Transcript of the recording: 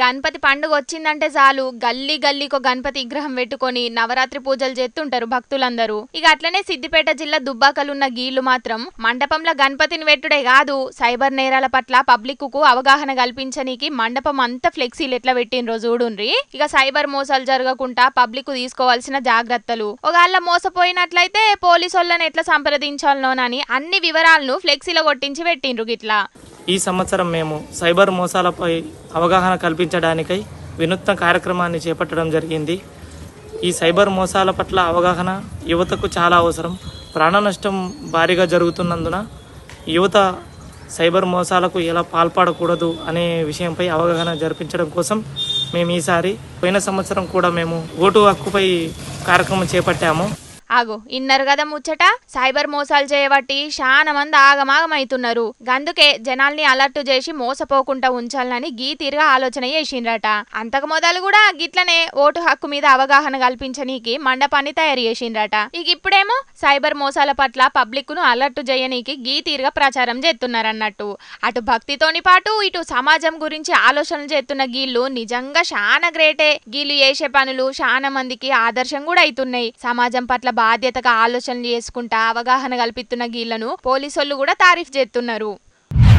గణపతి పండుగ వచ్చిందంటే చాలు. గల్లీ గల్లీకో గణపతి విగ్రహం పెట్టుకొని నవరాత్రి పూజలు చేస్తుంటారు భక్తులందరూ. ఇక అట్లనే సిద్దిపేట జిల్లా దుబ్బాకలున్న గీళ్ళు మాత్రం మండపంలో గణపతిని పెట్టుడే కాదు. సైబర్ నేరాల పట్ల పబ్లిక్కు అవగాహన కల్పించనీకి మండపం అంతా ఫ్లెక్సీలు ఎట్లా పెట్టినరో చూడుండ్రి. ఇక సైబర్ మోసాలు జరగకుండా పబ్లిక్ తీసుకోవాల్సిన జాగ్రత్తలు. ఒకవేళ మోసపోయినట్లయితే పోలీసోళ్ళని ఎట్లా సంప్రదించాలనోనని అన్ని వివరాలను ఫ్లెక్సీలో కొట్టించి పెట్టిండ్రు గిట్లా. ఈ సంవత్సరం మేము సైబర్ మోసాలపై అవగాహన కల్పించడానికై వినూత్న కార్యక్రమాన్ని చేపట్టడం జరిగింది. ఈ సైబర్ మోసాల పట్ల అవగాహన యువతకు చాలా అవసరం. ప్రాణ నష్టం భారీగా జరుగుతున్నందున యువత సైబర్ మోసాలకు ఎలా పాల్పడకూడదు అనే విషయంపై అవగాహన జరిపించడం కోసం మేము ఈసారి పోయిన సంవత్సరం కూడా మేము ఓటు హక్కుపై కార్యక్రమం చేపట్టాము. ఆగు ఇన్నరు కదా ముచ్చట? సైబర్ మోసాలు చేయబట్టి చాలా మంది ఆగమాగమైతున్నారు. గందుకే జనాల్ని అలర్ట్ చేసి మోసపోకుండా ఉంచాలని గీ తీరుగా ఆలోచన చేసిండ్రట. అంతకు మొదలు కూడా గిట్లనే ఓటు హక్కు మీద అవగాహన కల్పించనీకి మండపాన్ని తయారు చేసిండ్రట. ఇక ఇప్పుడేమో సైబర్ మోసాల పట్ల పబ్లిక్ను అలర్ట్ చేయనీకి గీ తీరుగా ప్రచారం చేస్తున్నారన్నట్టు. అటు భక్తితోని పాటు ఇటు సమాజం గురించి ఆలోచనలు చేస్తున్న గీళ్ళు నిజంగా చాలా గ్రేటే. గీళ్ళు చేసే పనులు చాలా మందికి ఆదర్శం కూడా అవుతున్నాయి సమాజం పట్ల బాధ్యతగా ఆలోచనలు చేసుకుంటా అవగాహన కల్పిస్తున్న గీళ్ళను పోలీసోళ్ళు కూడా తారీఫ్ చేస్తున్నారు.